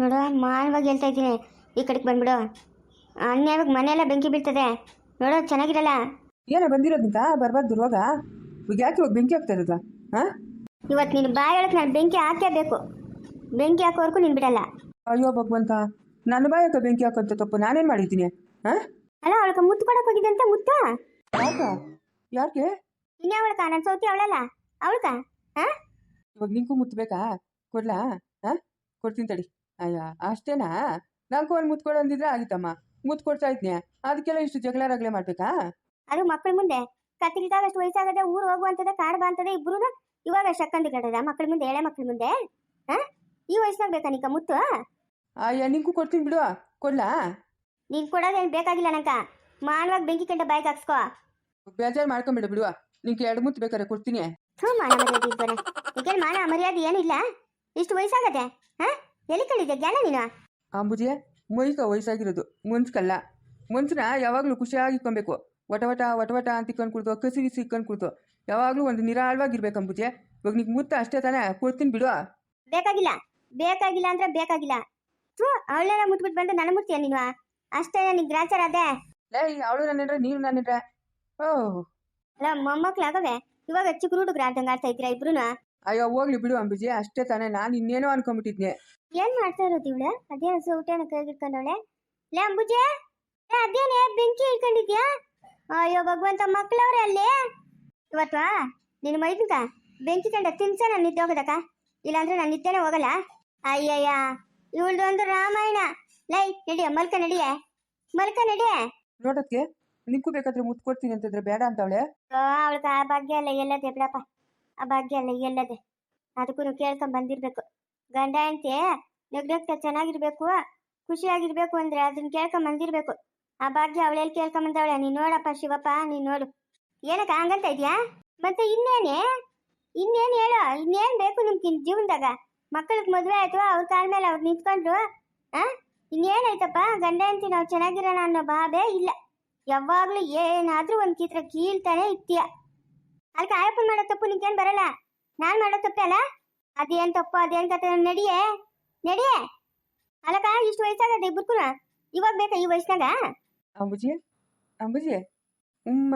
ನೋಡು ಮಾನವಾಗಿ ಹೇಳ್ತಾ ಇದ್ದೀನಿ. ಈ ಕಡೆಗೆ ಬಂದ್ಬಿಡು. ಅನ್ಯಾಯವಾಗ ಮನೆಯೆಲ್ಲ ಬೆಂಕಿ ಬೀಳ್ತದೆ. ನೋಡು ಚೆನ್ನಾಗಿರಲ್ಲ? ಏನೋ ಬಂದಿರೋದಂತ ಬರಬಾರ್ದು ರೋಗ ಈಗ ಯಾಕೆ ಇವಾಗ ಬೆಂಕಿ ಹಾಕ್ತಾ ಇರೋದು? ಹಾಂ ಇವತ್ತು ನೀನು ಬಾಯೊಳಗೆ ನಾನು ಬೆಂಕಿ ಹಾಕೇ ಬೇಕು ಬೆಂಕಿ ಹಾಕೋವರೆಗೂ ನೀನು ಬಿಡಲ್ಲ. ಅಯ್ಯೋ ಭಗವಂತ. ನನ್ನ ಬಾಯಕ ಬೆಂಕಿ ಹಾಕೋಂತ ತಪ್ಪು? ನಾನೇನು ಮಾಡಿದ್ದೀನಿ? ಹಾಂ ಅಲ್ಲ ಅವಳಕ್ಕೆ ಮುತ್ತು ಕೊಡಕ್ಕೆ ಹೋಗಿದ್ದಂತೆ ಮುತ್ತ? ಯಾಕ? ಯಾಕೆ? ಅವಳಕ ನನ್ನ ಸೌತಿ ಅವಳಲ್ಲ. ಅವಳಕ ಹಾಂ ಇವಾಗ ನಿಂಗೂ ಮುತ್ತು ಬೇಕಾ? ಕೊಡ್ಲಾ? ಹಾಂ ಕೊಡ್ತೀನಿ ತಡಿ. ಅಯ್ಯ ಅಷ್ಟೇನಾ? ನಂಗೂ ಒಂದು ಕೊಡು ಅಂದಿದ್ರೆ ಆಗಿತ್ತಮ್ಮ. ಮುತ್ತು ಕೊಡ್ತಾ ಇದ್ನೆ. ಅದಕ್ಕೆಲ್ಲ ಇಷ್ಟು ಜಗಳ ರಗಳೆ ಮಾಡ್ಬೇಕಾ? ಅದು ಮಕ್ಕಳ ಮುಂದೆ ಕತ್ತಿಲ್ದಾಗಷ್ಟು ವಯಸ್ಸಾಗದೆ ಊರು ಹೋಗುವಂತದ ಕಾಡ್ ಬಾ ಅಂತದ ಇಬ್ರು ಇವಾಗ ಶಕ್ಕಂದು ಕಟ್ಟದ ಮಕ್ಕಳ ಮುಂದೆ ಎಳೆ ಮಕ್ಕಳ ಮುಂದೆ? ಹಾ? ಈ ವಯಸ್ಸಾಗ ಬೇಕಾ ನಿಕ ಮುತ್ತು? ಅಯ್ಯ ನಿಂಗೂ ಕೊಡ್ತೀನಿ ಬಿಡು. ಕೊಡ್ಲಾ? ನೀನ್ ಕೊಡೋದೇನು ಬೇಕಾಗಿಲ್ಲ ನಂಕ. ಮಾನವಾಗಿ ಬೆಂಕಿ ಕಂಡ ಬೈಕ್ ಹಾಕ್ಸ್ಕೋ. ಬೇಜಾರು ಮಾಡ್ಕೊಂಬಿಡು ಬಿಡುವ ನಿಂಗೆ ಎರಡು ಮುತ್ತು ಬೇಕಾರೆ ಕೊಡ್ತೀನಿ. ಹ್ಞೂ ಮಾನ ಮರ್ಯಾದೆ ಮಾನ ಮರ್ಯಾದೆ ಏನಿಲ್ಲ ಇಷ್ಟು ವಯಸ್ಸಾಗದೆ ಹಾ? ಎಲ್ಲಿ ಕಳಿದೆ ಜ್ಞಾನ ನೀನು? ಅಂಬುಜಿಯ ಮೈಕ ವಯಸ್ಸಾಗಿರೋದು. ಮುನ್ಸ್ಕಲ್ಲ. ಮುಂಚನ ಯಾವಾಗಲೂ ಖುಷಿಯಾಗಿ ಇಕ್ಕೊಬೇಕು ವಟವಟ ವಟ ವಟ ವಟ ಅಂತ ಇಕ್ಕೊಂಡು ಕುಡ್ತು ಕಸಿ ಗಿಸಿ ಇಕ್ಕೊಂಡು ಕುಡ್ತು ಯಾವಾಗಲೂ ಒಂದು ನಿರಾಳವಾಗಿರ್ಬೇಕು ಅಂಬುಜಿ. ಇವಾಗ ನಿಂಗೆ ಮುತ್ತ ಅಷ್ಟೇ ತಾನೇ ಕೊಡ್ತೀನಿ ಬಿಡು. ಬೇಕಾಗಿಲ್ಲ. ಬೇಕಾಗಿಲ್ಲ ಅಂದ್ರೆ ಬೇಕಾಗಿಲ್ಲ. ಥೂ ಅವಳೆಲ್ಲ ಮುಟ್ಬಿಟ್ಟು ಬಂದು ನನ್ನ ಮುಟ್ತೀಯ ನೀನು? ಅಷ್ಟೇ ನಿನ್ ಗ್ರಾಚಾರ ಅದೇ ಲೈ ಅವಳು ನನ್ನ ನೀನು ನನ್ನೇನ್ರ ಓ ಅಲ್ಲ ಮೊಮ್ಮಕ್ಳಾಗವೆ ಇವಾಗ ಚಿಕ್ಕ ಹುಡುಗ್ರ ಆಡ್ದಂಗೆ ಆಡ್ತಾ ಇದ್ದೀರಾ ಇಬ್ರು ಅಯ್ಯೋ ಹೋಗ್ಲಿ ಬಿಡು ಅಂಬಿಜಿ ಅಷ್ಟೇ ತಾನೇ ನಾನು ಇನ್ನೇನೋ ಅನ್ಕೊಂಬಿಟ್ಟಿದ್ನೆ ಏನ್ ಮಾಡ್ತಾ ಇರೋದು ಅದೇ ಅದೇನು ಸೌಟೇನ ಕೈಗಿಟ್ಕೊಂಡವಳೆ ಲೇ ಅಂಬುಜೆ ಲೇ ಅದೇನೆ ಬೆಂಕಿ ಇಟ್ಕೊಂಡಿದ್ಯಾ ಅಯ್ಯೋ ಭಗವಂತ ಮಕ್ಳವ್ರೆ ಅಲ್ಲಿ. ಇವತ್ತು ನಿನ್ನ ಮೈದಕ? ಬೆಂಕಿ ಕಂಡ ತಿನ್ಸ ನಾನು ನಿದ್ದೆ ಹೋಗೋದಕ್ಕ? ಇಲ್ಲಾಂದ್ರೆ ನಾನು ನಿದ್ದೆನೆ ಹೋಗಲ್ಲ? ಅಯ್ಯಯ್ಯ ಇವಳ್ದು ಒಂದು ರಾಮಾಯಣ. ಲೈ ನಡಿಯ ಮಲ್ಕ ನಡಿಯ. ಮಲ್ಕ ನಡಿಯ. ನೋಡೋದಕ್ಕೆ ನಿಂಕು ಬೇಕಾದ್ರೆ ಮುತ್ತು ಕೊಡ್ತೀನಿ ಅಂತಂದ್ರೆ ಬೇಡ ಅಂತವಳೆ. ಅವಳಿಗೆ ಆ ಭಾಗ್ಯ ಎಲ್ಲ ಎಲ್ಲದೆ ಬಿಡಪ್ಪ. ಆ ಭಾಗ್ಯ ಅಲ್ಲ ಎಲ್ಲದೆ ಅದಕ್ಕೂ ಕೇಳ್ಕೊಂಡ್ ಬಂದಿರ್ಬೇಕು. ಗಂಡ, ಹೆಂಡ್ತಿ, ನಗ್ನಗ್ತಾ ಚೆನ್ನಾಗಿರ್ಬೇಕು, ಖುಷಿಯಾಗಿರ್ಬೇಕು ಅಂದ್ರೆ ಅದನ್ನ ಕೇಳ್ಕೊಂಡ್ ಬಂದಿರ್ಬೇಕು. ಆ ಭಾಗ್ಯ ಅವಳೆಲ್ಲಿ ಕೇಳ್ಕೊಂಡ್ ಬಂದವಳೆ? ನೀನ್ ನೋಡಪ್ಪ ಶಿವಪ್ಪ, ನೀನ್ ನೋಡು. ಏನಕ್ಕ, ಹಂಗಂತ ಇದ್ಯಾ? ಮತ್ತೆ ಇನ್ನೇನೆ? ಇನ್ನೇನ್ ಹೇಳು? ಇನ್ನೇನ್ ಬೇಕು ನಿಮ್ಗೆ ಜೀವನದಾಗ? ಮಕ್ಕಳಿಗೆ ಮದುವೆ ಆಯ್ತು, ಅವ್ರ ಕಾಲ ಮೇಲೆ ಅವ್ರು ನಿಂತ್ಕೊಂಡ್ರು, ಆ? ಇನ್ನೇನಾಯ್ತಪ್ಪ? ಗಂಡ, ಹೆಂಡ್ತಿ ನಾವು ಚೆನ್ನಾಗಿರೋಣ ಅನ್ನೋ ಭಾವೇ ಇಲ್ಲ. ಯಾವಾಗ್ಲೂ ಏನಾದ್ರೂ ಒಂದ್ ಚಿತ್ರ ಕೀಳ್ತಾನೆ ಇತ್ತೀಯ ಅದಕ್ಕೆ ಆಯಪ್ಪನ್ ಮಾಡೋ ತಪ್ಪು ನಿಂಗೇನ್ ಬರಲ್ಲ? ನಾನ್ ಮಾಡೋ ತಪ್ಪೆ ಅಲ್ಲ? ಅದೇನ್ ತಪ್ಪು ಅದೇನ್ ಕತೆ? ನಡಿಯೇ? ನಡಿಯೇ? ಅಲ್ಲಕ್ಕ ಇಷ್ಟು ವಯಸ್ಸಾಗದೆ ಇಬ್ಬರು ಇವಾಗ ಬೇಕಾ ಈ ವಯಸ್ಸಿನಾಗ? ಅಂಬುಜಿ ಅಂಬುಜಿ ಉಮ್ಮ.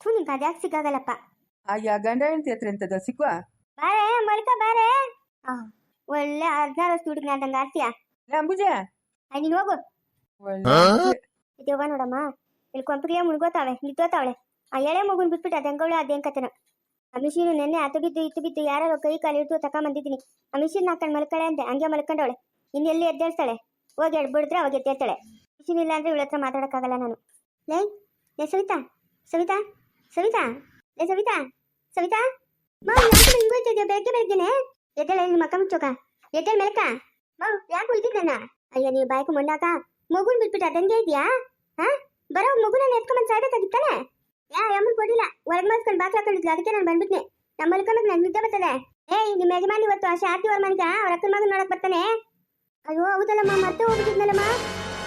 ಥೂ ನಿಂಗೆ ಅದ್ಯಾಕೆ ಸಿಕ್ಕಾಗಲ್ಲಪ್ಪ? ಅಯ್ಯ ಗಂಡ ಹೆಂಡತಿ ಹತ್ರ ಎಂತದ ಸಿಕ್ಕುವ? ಬಾರೆ ಮಲ್ಕ ಬಾರೆ. ಆ, ಒಳ್ಳೆ ಹದಿನಾರು ವರ್ಷ ಹುಡುಗ ಅಂದಂಗ ಆಡ್ತೀಯ? ಲೇ ಅಂಬುಜಿ. ನೀನ್ ಹೋಗು. ಒಳ್ಳೆ ಅಂಬುಜಿ. ಇದೇವ ನೋಡಮ್ಮ. ಇಲ್ಲಿ ಕೊಂಪ್ರಿಯ ಮುಳುಗೋತಾವೆ ನಿಂತೋತಾವಳೆ ಆ ಎಳೆ ಮಗುನ್ ಬಿಟ್ಬಿಟ್ಟು ಅದಂಗವಳೆ ಅದೇನ್ ಕತೆನ ಆ ನೆನ್ನೆ ಅತು ಬಿದ್ದು ಇತ್ತು ಬಿದ್ದು ಯಾರೋ ಕೈ ಕಾಲು ಇಟ್ಟು ತಕೊಂಬಂದಿದ್ದೀನಿ ಆ ಮಿಷಿನ್ ಹಾಕೊಂಡು ಮಲ್ಕಳೆ ಅಂತೆ ಹಂಗೆ ಮಲ್ಕೊಂಡವಳೆ. ಇನ್ನು ಎಲ್ಲಿ ಎದ್ದೇಳ್ತಾಳೆ? ಹೋಗಿ ಎಡ್ಬಿಡಿದ್ರೆ ಅವಾಗ ಎದ್ದೇಳ್ತಾಳೆ. ಮಿಷಿನ್ ಇಲ್ಲ ಅಂದ್ರೆ ಇವಳ ಮಾತಾಡೋಕ್ಕಾಗಲ್ಲ ನಾನು. ಲೈ, ಲೇ ಸವಿತಾ ಸವಿತಾ ಸವಿತಾ, ಲೇ ಸವಿತಾ ಸವಿತಾ. ಮಾವು ಯಾಕೆ ಹಿಂಗೆ ಹೋಯ್ತಿದ್ಯಾ ಬೆಳಗ್ಗೆ ಬೆಳಗ್ಗೆನೆ ಎದ್ದೇಳೆ ನಿಮ್ಮ ಮಕ್ಕ ಮುಚ್ಚೋಕ. ಎದ್ದೇಳ ಮೇಲಕ. ಮಾವು ಯಾಕೆ ಹೋಯ್ತಿದ್ ನನ್ನ? ಅಯ್ಯ, ನೀವು ಬಾಯ್ಕು ಮೊಂಡಾಕ ಮಗುನ್ ಬಿಟ್ಬಿಟ್ಟು ಅದಂಗೆ ಇದೆಯಾ? ಹಾ? ಬರೋ ಮಗುನ ಎತ್ಕೊಂಡ್ ಸಾಯ್ಬೇಕಾಗಿತ್ತಾನೆ ಯಾ ಅಮ್ಮನ್ ಕೊಡಿಲ್ಲ ಹೊರಗ್ ಮಾಡ್ಕೊಂಡು ಬಾಕ್ಲ ಹಾಕೊಂಡಿದ್ಲು. ಅದಕ್ಕೆ ನಾನು ಬಂದ್ಬಿಟ್ನೆ. ನಮ್ಮ ಮಲ್ಕೊಂಡ್ ನನ್ ನಿದ್ದೆ ಬರ್ತದೆ. ಏಯ್ ನಿಮ್ಮ ಯಜಮಾನ್ ಇವತ್ತು ಆ ಶಾಂತಿ ಅವ್ರ ಮನೆಗ ಅವ್ರ ಅಕ್ಕನ ಮಗನ್ ನೋಡಕ್ ಬರ್ತಾನೆ. ಅಯ್ಯೋ, ಹೌದಲ್ಲಮ್ಮ ಮತ್ತೆ ಹೋಗ್ಬಿಟ್ಟಿದ್ನಲ್ಲಮ್ಮ.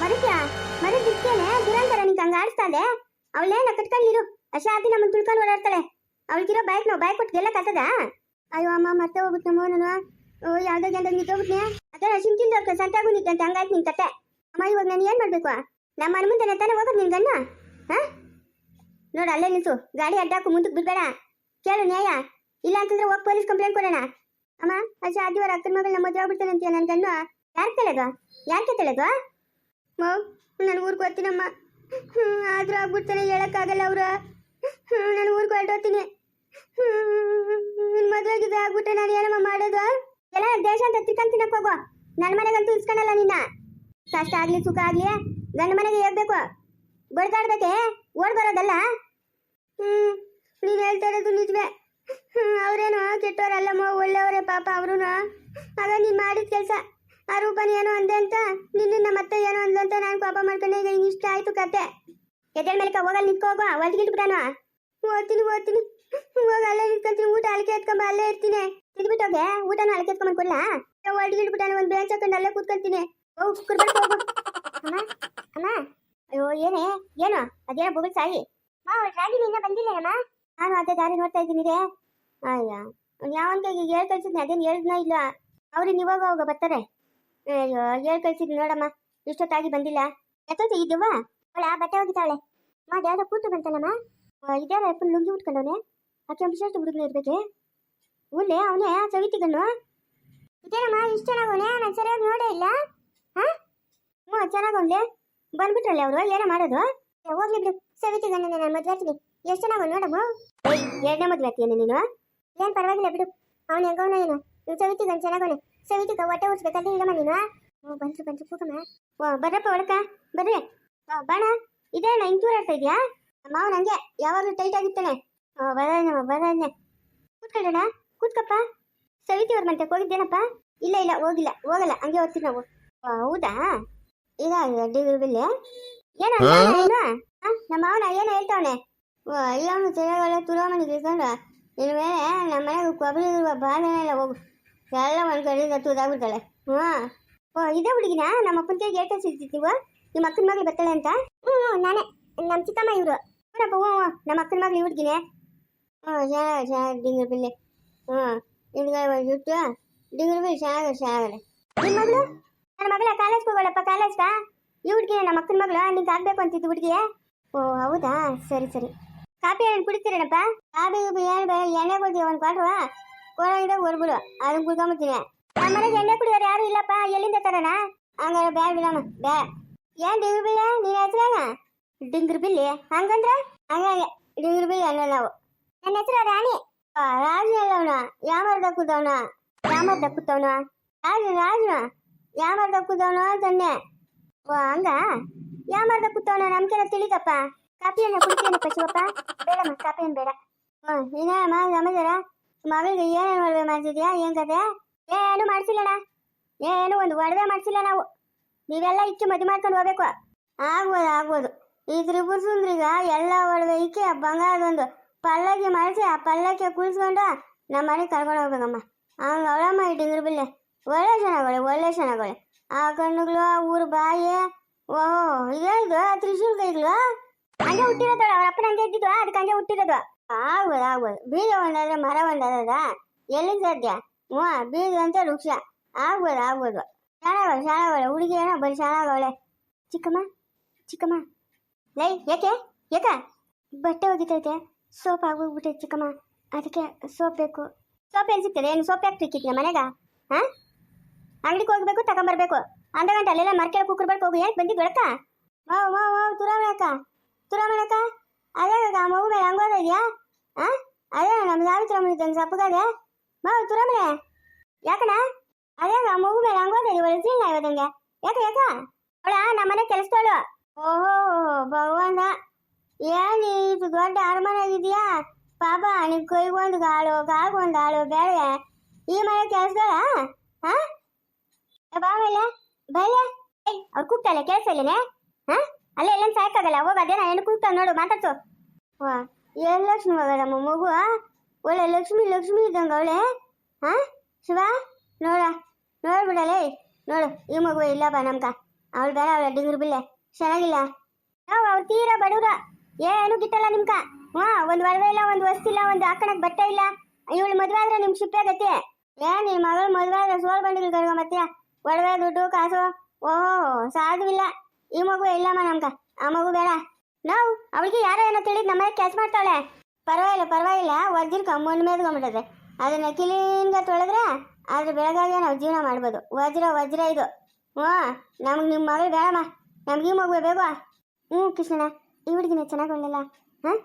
ಮರಿತ್ಯಾ? ಮರಿದಿಕ್ಕೇನೆ ದುರಂತರ ನಿಂಗೆ ಹಂಗ ಆಡಿಸ್ತಾದೆ ಅವಳೇನ ಕಟ್ಕೊಂಡಿರು ಆ ಶಾಂತಿ ನಮ್ಮನ್ ತುಳ್ಕೊಂಡು ಓಡಾಡ್ತಾಳೆ. ಅವಳಿಗಿರೋ ಬೈಕ್ ನಾವು ಬೈಕ್ ಕೊಟ್ಟು ಗೆಲ್ಲಕ್ಕಾಗ್ತದ ಅಯ್ಯೋ, ಅಮ್ಮ ಮತ್ತೆ ಹೋಗ್ಬಿಟ್ನಮ್ಮ ನಾನು ಓ, ಯಾವ್ದೋ ಗಂಡ ನಿಂತೋಗ್ಬಿಟ್ನೆ ಅದೇ ಸಿಂಚಿಂದ ಸಂತಾಗು ನಿಂತಂತೆ ಹಂಗಾಯ್ತು ನಿನ್ ಕತೆ. ಅಮ್ಮ, ಇವಾಗ ನಾನು ಏನ್ ಮಾಡ್ಬೇಕು? ನಮ್ಮ ಮನೆ ಮುಂದೆ ತಾನೇ ಹೋಗೋದು ನಿನ್ ಗಣ್ಣ ಹಾ? ನೋಡು ಅಲ್ಲೇ ನಿಲ್ಸು. ಗಾಡಿ ಅಡ್ಡಾಕು ಮುಂದಕ್ಕೆ ಬಿಡ್ಬೇಡ. ಕೇಳು ನ್ಯಾಯ. ಇಲ್ಲ ಅಂತಂದ್ರೆ ಹೋಗಿ ಪೊಲೀಸ್ ಕಂಪ್ಲೇಂಟ್ ಕೊಡೋಣ. ಅಮ್ಮ ಅಜ್ಜ ಆದಿವಾರ ಅಕ್ಕನ ಮಗಳನ್ನ ಮದುವೆ ಆಗ್ಬಿಡ್ತಾನೆ ಅಂತೀಯ ನನ್ನ ಗಂಡು ಯಾರು ಕೇಳೋದು? ಯಾಕೆ ಕೇಳೋದು? ಮೌ ನಾನು ಊರಿಗೆ ಹೋಗ್ತೀನಮ್ಮ. ಹ್ಮ್, ಆದ್ರೂ ಆಗ್ಬಿಡ್ತಾನೆ ಹೇಳಕ್ಕಾಗಲ್ಲ ಅವರು. ನಾನು ಊರಿಗೆ ಹೊರಟೋಗ್ತೀನಿ. ನಿನ್ ಮದುವೆಗಿದ್ರೆ ಆಗ್ಬಿಟ್ರೆ ನಾನು ಏನಮ್ಮ ಮಾಡೋದು? ಎಲ್ಲ ದೇಶ ಅಂತ ಚಿಕನ್ ತಿನ್ನಕ್ ಹೋಗು. ನನ್ನ ಮನೆಗಂತೂ ಇಸ್ಕೊಳಲ್ಲ ನಿನ್ನ. ಕಷ್ಟ ಆಗ್ಲಿ ಸುಖ ಆಗ್ಲಿ ಗಂಡ ಮನೆಗೆ ಹೇಳ್ಬೇಕು ಬಡ್ದಾಡ್ಬೇಕೆ ಓಡ್ ಬರೋದಲ್ಲ ಹೇಳ್ತಾ ಇರೋದು ನಿಜವೇ? ಅವ್ರೇನು ಒಳ್ಳೆಯವರೇ ಪಾಪ ಅವ್ರೂ ಆಗ ನೀನ್ ಮಾಡಿದ ಕೆಲಸ. ಆ ರೂಪನ ಏನೋ ಅಂದೆ ಅಂತ ನಿನ್ನ ಮತ್ತೆ ಏನೋ ಅಂದೆ ಅಂತ ನಾನು ಪಾಪ ಮಾಡ್ಕೊಂಡೆ, ಈಗ ಹಿಂಗ್ ಇಷ್ಟ ಆಯ್ತು ಕತೆ. ಎದ್ರ ಮೇಲೆ ಹೋಗಲ್ಲ, ನಿಂತ್ಕೋ ಹೋಗೋ ಒಳಗಿಟ್ಬಿಟ್ಟಾನು ಓದ್ತೀನಿ ಓದ್ತೀನಿ. ಹೋಗ, ಅಲ್ಲೇ ನಿಂತ್ಕೊಂತೀನಿ, ಊಟ ಅಲ್ಲಿಗೆ ಎತ್ಕೊಂಬ, ಅಲ್ಲೇ ಇರ್ತೀನಿ. ತಿದ್ಬಿಟ್ಟೋಗೆ ಊಟನ ಅಲ್ಲಿಗೆ ಎತ್ಕೊಂಬಂದ್ ಕೊಡ್ಲಾ? ಒಳಗಿಟ್ಬಿಟ್ಟಾನ ಒಂದ್ ಬೇಂಚ್ ಹಾಕೊಂಡು ಅಲ್ಲೇ ಕೂತ್ಕೊಂತೀನಿ. ಓ ಕುರ್ಬೇಕು ಹೋಗು. ಅಮ್ಮ ಅಮ್ಮ. ಅಯ್ಯೋ, ಏನೇ? ಏನು? ಅದೇನೋ ಬುಗುಳ್ ಸಾಯಿ ಮಾ ರಾಗಿ ನಿನ್ನ ಬಂದಿಲ್ಲಮ್ಮ ನಾನು ಅದೇ ದಾರಿ ನೋಡ್ತಾ ಇದ್ದೀನಿ ರೇ. ಅಯ್ಯ ಯಾವನ್ಗೆ ಈಗ ಹೇಳ್ ಕಳ್ಸಿದ್ನಿ, ಅದೇನು ಹೇಳಿದ್ನ ಇಲ್ಲ ಅವ್ರಿಗೆ ಇವಾಗ ಹೋಗ ಬರ್ತಾರೆ. ಅಯ್ಯೋ, ಹೇಳ್ ಕಳ್ಸಿದ್ ನೋಡಮ್ಮ, ಇಷ್ಟೊತ್ತಾಗಿ ಬಂದಿಲ್ಲ. ಎತ್ತೊಂದು ಇದ್ದೀವ ಅವಳ ಬಟ್ಟೆ ಹೋಗಿದ್ದಾಳೆ ಮಾ ಯಾವ್ದೋ ಕೂತು ಬಂತಲ್ಲಮ್ಮ? ಇದ್ಯಾರ ಫುಲ್ ಲುಂಗಿ ಉಟ್ಕೊಂಡವನೆ? ಆ ಕೆಂಪು ಶರ್ಟ್ ಹುಡುಗನ ಇರ್ಬೇಕೆ ಉಲ್ಲೇ ಅವನೇ ಸವಿತಿಗನು ಇದೇನಮ್ಮ, ಇಷ್ಟು ಚೆನ್ನಾಗವನೆ, ನಾನು ಸರಿಯಾಗಿ ನೋಡೇ ಇಲ್ಲ. ಹಾ? ಹ್ಞೂ ಚೆನ್ನಾಗವನ್ಲೆ? ಬಂದ್ಬಿಟ್ರಲ್ಲ ಅವರು, ಏನೋ ಮಾಡೋದು? ಹೋಗ್ಲಿ ಬಿಡು ಸವಿತಿಗಣ್ಣನ ನಾನು ಮದ್ವೆ ಆಗ್ತೀನಿ. ಎಷ್ಟು ಚೆನ್ನಾಗವ ನೋಡಮ್ಮ? ಎರಡನೇ ಮದುವೆ ಆಗ್ತೀಯ ನೀನು? ಏನ್ ಪರವಾಗಿಲ್ಲ ಬಿಡು. ಅವನು ಹೆಂಗವನ ಏನು? ಇವ್ ಸವಿತಿಗನ್ ಚೆನ್ನಾಗವನೆ ಸವಿತಿಗ ಹೊಟ್ಟೆ ಉಡ್ಸ್ಬೇಕಂತ ಇಲ್ಲಮ್ಮ ನೀನು. ಓ ಬಂತು ಬಂತು ಕೂಗಮ್ಮ. ಓ ಬರ್ರಪ್ಪ ಒಳಕ ಬರ್ರಿ. ಬಾಣ. ಇದೇನ ಹಿಂಗ್ ಇದೆಯಾ? ನಮ್ಮ ಮಾವ ನಂಗೆ ಯಾವಾಗಲೂ ಟೈಟ್ ಆಗಿರ್ತಾನೆ. ಓ ಬರೋಣ ಬರೋಣ ಕೂತ್ಕೊಳ್ಳೋಣ ಕೂತ್ಕಪ್ಪ. ಸವಿತಿ ಅವ್ರ ಮನೆಗೆ ಹೋಗಿದ್ದೇನಪ್ಪ? ಇಲ್ಲ ಇಲ್ಲ ಹೋಗಿಲ್ಲ ಹೋಗಲ್ಲ ಹಂಗೆ ಹೋಗ್ತೀವಿ ನಾವು. ಹೌದಾ? ಇಲ್ಲ ಡಿಗ್ರಿ ಬಿಲ್ಲೆ ಏನೋ ಏನು ನಮ್ಮ ಮಾವನ ಏನ ಹೇಳ್ತಾವನೆ. ಓ ಅಯ್ಯಮ್ಮ ತಿರುಗಲ್ಲ ತುರಾಮಣಿಗೆ ಇಟ್ಕೊಂಡು ಇನ್ನು ಮೇಲೆ ನಮ್ಮ ಮನೆಗೆ ಕೊಬ್ಬರಿ ಇರುವ ಬಾಳೆನೆಲ್ಲ ಹೋಗು ಎಲ್ಲ ಒಂದು ಕಡೆಯಿಂದ ತುದಾಗ್ಬಿಡ್ತಾಳೆ ಹಾಂ ಓ ಇದೇ ಹುಡುಗಿನ ನಮ್ಮ ಅಪ್ಪನ ಕೈಗೆ ಏಟ ಸಿಗ್ತಿದ್ದೀವ ನಿಮ್ಮ ಅಕ್ಕನ ಮಗಳು ಬರ್ತಾಳೆ ಅಂತ ಹ್ಞೂ ಹ್ಞೂ ನಾನೇ ನಮ್ಮ ಚಿಕ್ಕಮ್ಮ ಇವರು ಹ್ಞೂನಪ್ಪ ಹ್ಞೂ ಹ್ಞೂ ನಮ್ಮ ಅಕ್ಕನ ಮಗಳು ಈ ಹುಡುಗಿನೇ ಹ್ಞೂ ಚೆನ್ನಾಗಿ ಚೆನ್ನಾಗಿ ಡಿಂಗ್ರಿ ಬಿಲ್ಲೆ ಹ್ಞೂ ಹಿಂದ್ಗಡೆ ಒಂದು ಜುಟ್ಟು ಡಿಂಗ್ರಿ ಬಿಲ್ ಚೆನ್ನಾಗಿ ಚೆನ್ನಾಗದೆ ನಿಮ್ಮ ಮಗಳು ನನ್ನ ಮಗಳ ಕಾಲೇಜ್ಗೆ ಹೋಗೋಳಪ್ಪ ಕಾಲೇಜ್ಗ ಈ ಹುಡುಗಿನ ನಮ್ಮ ಅಕ್ಕನ ಮಗಳು ನಿಂಗೆ ಆಗ್ಬೇಕು ಅಂತಿದ್ದು ಹುಡುಗಿಯೇ ಓ ಹೌದಾ ಸರಿ ಸರಿ ಕಾಫಿ ಏನು ಕುಡಿತೀರೇನಪ್ಪ ಕಾಫಿ ಗೀಪಿ ಏನು ಬೇಡ ಎಣ್ಣೆ ಕೊಡ್ತೀವಿ ಒಂದು ಕ್ವಾಟ್ರು ಕೊಡೋಗಿಡ ಕೊಡ್ಬಿಡು ಅದನ್ನ ಕುಡ್ಕೊಂಬತ್ತೀನಿ ನಮ್ಮ ಮನೆಗೆ ಎಣ್ಣೆ ಕುಡಿಯೋರು ಯಾರು ಇಲ್ಲಪ್ಪ ಎಲ್ಲಿಂದ ತರೋಣ ಹಂಗಾರೆ ಬ್ಯಾಡ ಬಿಡಮ್ಮ ಬ್ಯಾ ಏನ್ ಡಿಂಗ್ರಿ ಬಿಲ್ಲ ನೀನ್ ಹೆಸ್ರೇನ ಡಿಂಗ್ರಿ ಬಿಲ್ಲಿ ಹಂಗಂದ್ರ ಹಂಗಾಗಿ ಡಿಂಗ್ರಿ ಬಿಲ್ಲಿ ಅಲ್ಲ ನಾವು ನನ್ನ ಹೆಸರು ರಾಣಿ ಆ, ರಾಜು ಅಲ್ಲವನ ಯಾಮರ್ದ ಕೂತವನ ಯಾಮರ್ದ ಕೂತವನ ರಾಜು ರಾಜು ಯಾಮರ್ದ ಕೂತವನ ತನ್ನೆ ಓ ಹಂಗ ಯಾಮರ್ದ ಕೂತವನ ನಮ್ಗೆಲ್ಲ ತಿಳಿದಪ್ಪ ಕಾಪಿಯನ್ನ ಕುಡಿತೇನಪ್ಪ ಶಿವಪ್ಪ ಬೇಡಮ್ಮ ಕಾಪಿಯನ್ನು ಬೇಡ. ಹ್ಞೂ ನೀನೇನಮ್ಮ ಸಮಾಚಾರ ಮಗಳಿಗೆ ಏನೇನು ಒಡವೆ ಮಾಡ್ತಿದ್ಯಾ, ಏನು ಕತೆ? ಏನು ಮಾಡ್ಸಿಲ್ಲಣ್ಣ. ಏನು, ಒಂದು ಒಡವೆ ಮಾಡಿಸಿಲ್ಲ ನಾವು. ನೀವೆಲ್ಲ ಇಕ್ಕಿ ಮದುವೆ ಮಾಡ್ಕೊಂಡು ಹೋಗ್ಬೇಕು. ಆಗ್ಬೋದು ಆಗ್ಬೋದು. ಈ ತ್ರಿಪುರ ಸುಂದ್ರಿಗ ಎಲ್ಲ ಒಡವೆ ಇಕ್ಕಿ, ಆ ಬಂಗಾರದೊಂದು ಪಲ್ಲಕ್ಕಿ ಮಾಡಿಸಿ ಆ ಪಲ್ಲಕ್ಕಿ ಕುಳಿಸ್ಕೊಂಡು ನಮ್ಮ ಮನೆಗೆ ಕರ್ಕೊಂಡು ಹೋಗ್ಬೇಕಮ್ಮ. ಹಂಗೆ ಅವಳಮ್ಮ ಈ ಬಿಲ್ಲೆ. ಒಳ್ಳೆ ಚೆನ್ನಾಗಳೆ ಒಳ್ಳೆ ಚೆನ್ನಾಗಳೆ ಆ ಕಣ್ಣುಗಳು, ಆ ಊರು ಬಾಯಿ. ಓಹೋ ಇದೇನಿದು ತ್ರಿಶೂಲ್ ಕೈಗಳು? ಹಂಗೆ ಹುಟ್ಟಿರೋದು ಅವ್ರ ಅಪ್ಪನ ಹಂಗೆ ಇದ್ದಿದ್ದು ಅದಕ್ಕೆ ಹಂಗೆ ಹುಟ್ಟಿರೋದು ಆಗ್ಬೋದು ಆಗ್ಬೋದು ಬೀಜ ಒಂದಾದ್ರೆ ಮರ ಒಂದಾದ ಎಲ್ಲಿಂದ ಸಾಧ್ಯ ಹ್ಞೂ ಬೀಜ ಅಂತ ವೃಕ್ಷ ಆಗ್ಬೋದು ಆಗ್ಬೋದು ಚೆನ್ನಾಗವಳೆ ಚೆನ್ನಾಗವಳೆ ಹುಡುಗಿ ಏನೋ ಬರೀ ಚೆನ್ನಾಗವಳೆ ಚಿಕ್ಕಮ್ಮ ಚಿಕ್ಕಮ್ಮ ಲೈ ಯಾಕೆ ಯಾಕ ಬಟ್ಟೆ ಒಗಿತೈತೆ ಸೋಪ್ ಆಗೋಗ್ಬಿಟ್ಟೈತೆ ಚಿಕ್ಕಮ್ಮ ಅದಕ್ಕೆ ಸೋಪ್ ಬೇಕು ಸೋಪ್ ಎಲ್ಲಿ ಸಿಗ್ತದೆ ಏನು ಸೋಪ್ ಯಾಕೆ ಸಿಕ್ಕಿತ್ತು ಮನೆಗ ಹಾಂ ಅಂಗಡಿಗೆ ಹೋಗ್ಬೇಕು ತಗೊಂಬರ್ಬೇಕು ಅಂದ ಗಂಟೆ ಅಲ್ಲೆಲ್ಲ ಮರ್ಕೆಳ ಕುಕ್ಕರ್ ಬರ್ಕ ಹೋಗಿ ಯಾಕೆ ಬಂದಿದ್ದು ಒಳಕ ಮಾವ್ ಮಾವ್ ಮಾವ್ ತುರಾಮಣಕ್ಕ ತುರಾಮಣಕ್ಕ ಅದೇ ಆ ಮಗು ಮೇಲೆ ಹಂಗೋದ ಇದೆಯಾ ಹಾಂ ಅದೇ ನಮ್ಮ ಸಾವಿತ್ರಮ್ಮ ಇದ್ದಂಗೆ ಸಪ್ಪಗಾದೆ ಮಾವ್ ತುರಾಮಣೆ ಯಾಕಣ ಅದೇ ಆ ಮಗು ಮೇಲೆ ಹಂಗೋದ ಇದೆ ಒಳ್ಳೆ ಸೀನ್ ಆಗೋದಂಗೆ ಯಾಕೆ, ಯಾಕ? ಅವಳ ನಮ್ಮನೆ ಕೆಲಸದವಳು. ಓಹೋ, ಭಗವಂತ. ಏನ್ ಇದು ದೊಡ್ಡ ಅರಮನೆ ಆಗಿದ್ಯಾ ಪಾಪ, ನಿನ್ ಕೈಗೊಂದು ಗಾಳು, ಕಾಲ್ಗೊಂದು ಆಳು ಬೇಡ ಈ ಮನೆ ಕೆಲಸದಳ ಹಾ ಬಾವಲ್ಲ ಬೈಲೆ. ಅವ್ರು ಕೂಗ್ತಾಳೆ ಕೆಲಸ ಇಲ್ಲನೆ ಹಾ ಅಲ್ಲೇ ಎಲ್ಲ ಸಾಕಾಗಲ್ಲ ಹೋಗ ಅದೇನ ಹೆಣ್ಣು ಕೂಗ್ತಾಳೆ ನೋಡು, ಮಾತಾಡ್ಸು. ವಾ, ಏನ್ ಲಕ್ಷ್ಮಿ ಮಗಳಮ್ಮ ಮಗು ಒಳ್ಳೆ ಲಕ್ಷ್ಮಿ ಲಕ್ಷ್ಮಿ ಇದ್ದಂಗ ಅವಳೆ ಹಾ ಶಿವ, ನೋಡ, ನೋಡ್ಬಿಡಲೇ. ನೋಡು, ಈ ಮಗು ಇಲ್ಲಪ್ಪ ನಮ್ಕ ಅವಳು ಬೇಡ, ಅವಳ ಡಿಂಗ್ರು ಬಿಲ್ಲೆ ಚೆನ್ನಾಗಿಲ್ಲ. ನಾವು ಅವ್ರು ತೀರಾ ಬಡವ್ರ ಏನು ಗಿಟ್ಟಲ್ಲ ನಿಮ್ಕ ಹಾ ಒಂದ್ ಒಡವೆ ಇಲ್ಲ, ಒಂದ್ ವಸ್ತಿಲ್ಲ ಒಂದು ಹಾಕಣಕ್ ಬಟ್ಟೆ ಇಲ್ಲ. ಇವಳು ಮದ್ವೆ ಆದ್ರೆ ನಿಮ್ ಶಿಪ್ಪೆ ಆಗತ್ತೆ ಏನ್ ನಿನ್ ಮಗಳು ಮದ್ವೆ ಆದ್ರೆ ಸೋಲ್ ಬಂಡಿಗಳು ಕರ್ಗ ಮತ್ಯಾ ಒಡವೆ, ದುಡ್ಡು, ಕಾಸು, ಓಹೋ, ಸಾಧುವಿಲ್ಲ. ಈ ಮಗು ಇಲ್ಲಮ್ಮ ನಮ್ಗೆ. ಆ ಮಗು ಬೇಡ. ನಾವು, ಅವಳಿಗೆ ಯಾರೋ ಏನೋ ತಿಳಿದ್ ನಮ್ಮ ಕೆಲಸ ಮಾಡ್ತಾಳೆ. ಪರವಾಗಿಲ್ಲ ಪರವಾಗಿಲ್ಲ. ವಜ್ರಕ್ಕೆ ಮಣ್ಣು ಮೇದ್ಕೊಂಡ್ಬಿಟ್ಟದೆ ಅದನ್ನ ಕಿಲೀನ್ಗ ತೊಳೆದ್ರೆ ಅದ್ರ ಬೆಳಗಾಗೆ ನಾವು ಜೀವನ ಮಾಡ್ಬೋದು. ವಜ್ರ ವಜ್ರ ಇದು. ಹ್ಞೂ, ನಮ್ಗೆ ನಿಮ್ಮ ಮಗಳು ಬೇಡಮ್ಮ. ನಮ್ಗೆ ಈ ಮಗು ಬೇಕು ಹ್ಞೂ, ಕೃಷ್ಣಣ್ಣ. ಈ ಹುಡುಗಿನ ಚೆನ್ನಾಗಿಲ್ಲ ಹಾಂ?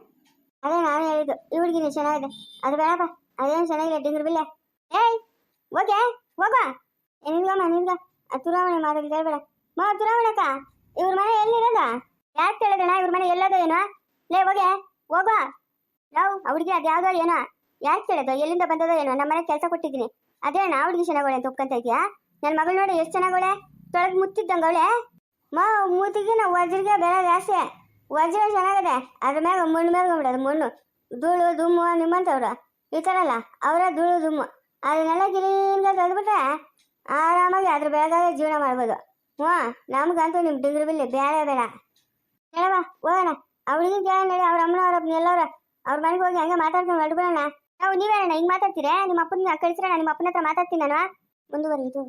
ಅದೇ ನಾನು ಹೇಳಿದ್ದು. ಈ ಹುಡುಗಿನ ಚೆನ್ನಾಗಿದೆ. ಅದು ಬೇಡಪ್ಪ. ಅದೇನು ಚೆನ್ನಾಗಿಲ್ಲ, ಡಿಂಗ್ರ ಬಿಲ್ಲೆ. ಏಯ್ ಓಕೆ ಹೋಗ ನಿನ್ಗಮ್ಮ ನಿನ್ಗ ತುರಾವಣೆ ಮಾತಾಡಿ ಕೇಳ್ಬೇಡ. ಮಾ ತುರಾವಣಕ್ಕ ಇವ್ರ ಮನೆ ಎಲ್ಲಿರೋದ? ಯಾಕೆ ಕೇಳಿದಣ್ಣ ಇವ್ರ ಮನೆ ಎಲ್ಲದ ಏನೋ? ಲೇ, ಹೋಗೆ ಹೋಗ ನಾವು ಅವ್ರಿಗೆ ಅದು ಯಾವ್ದೋ ಏನೋ? ಯಾಕೆ ಕೇಳೋದು ಎಲ್ಲಿಂದ ಬಂದದೋ ಏನೋ? ನಮ್ಮ ಮನೆ ಕೆಲಸ ಕೊಟ್ಟಿದ್ದೀನಿ. ಅದೇ ಅಣ್ಣ ಹುಡುಗಿ ಚೆನ್ನಾಗೋಳೆ ಅಂತ ಒಪ್ಕೊಂತ ಇದೆಯಾ? ನನ್ನ ಮಗಳು ನೋಡಿ ಎಷ್ಟು ಚೆನ್ನಾಗೋಳೆ ತೊಳಗ್ ಮುತ್ತಿದ್ದಂಗೆ ಅವಳೆ? ಮಾ ನಾವು ವಜ್ರಿಗೆ ಬೆಳೆ ಜಾಸ್ತಿ. ವಜ್ರ ಚೆನ್ನಾಗಿದೆ ಅದ್ರ ಮ್ಯಾಗ ಮಣ್ಣು ಮ್ಯಾಗ ಬಿಡೋದು ಮಣ್ಣು ಧೂಳು ದುಮ್ಮು ನಿಮ್ಮಂಥವ್ರು. ಈ ಥರ ಅಲ್ಲ, ಅವರ ಧೂಳು ದುಮ್ಮು ಅದನ್ನೆಲ್ಲ ಗಿಲಿಂದ ತೆಗೆದ್ಬಿಟ್ರೆ ಆರಾಮಾಗಿ ಅದ್ರ ಬೆಳಗಾಗ ಜೀವನ ಮಾಡ್ಬೋದು. ಹ್ಞೂ ನಮ್ಗಂತೂ ನಿಮ್ಮ ಡಿಗ್ರಿ ಬಿಲ್ಲಿ ಬೇಡ. ಬೇಡ ಹೇಳವ ಹೋಗೋಣ. ಅವಳಿಗೆ ಕೇಳ ನಡಿ ಅವ್ರ ಅಮ್ಮನವ್ರ ಎಲ್ಲವ್ರ ಅವ್ರ ಮನೆಗೆ ಹೋಗಿ ಹಂಗೆ ಮಾತಾಡ್ಕೊಂಡು ಹೊರಡ್ಬಿಡೋಣ ನಾವು ನೀವೇನ ಹಿಂಗೆ ಮಾತಾಡ್ತೀರಾ? ನಿಮ್ಮ ಅಪ್ಪನ ಕಳಿಸ್ರ ನಿಮ್ಮ ಅಪ್ಪನ ಹತ್ರ ಮಾತಾಡ್ತೀನಿ ನಾನು ಮುಂದುವರಿಯುವುದು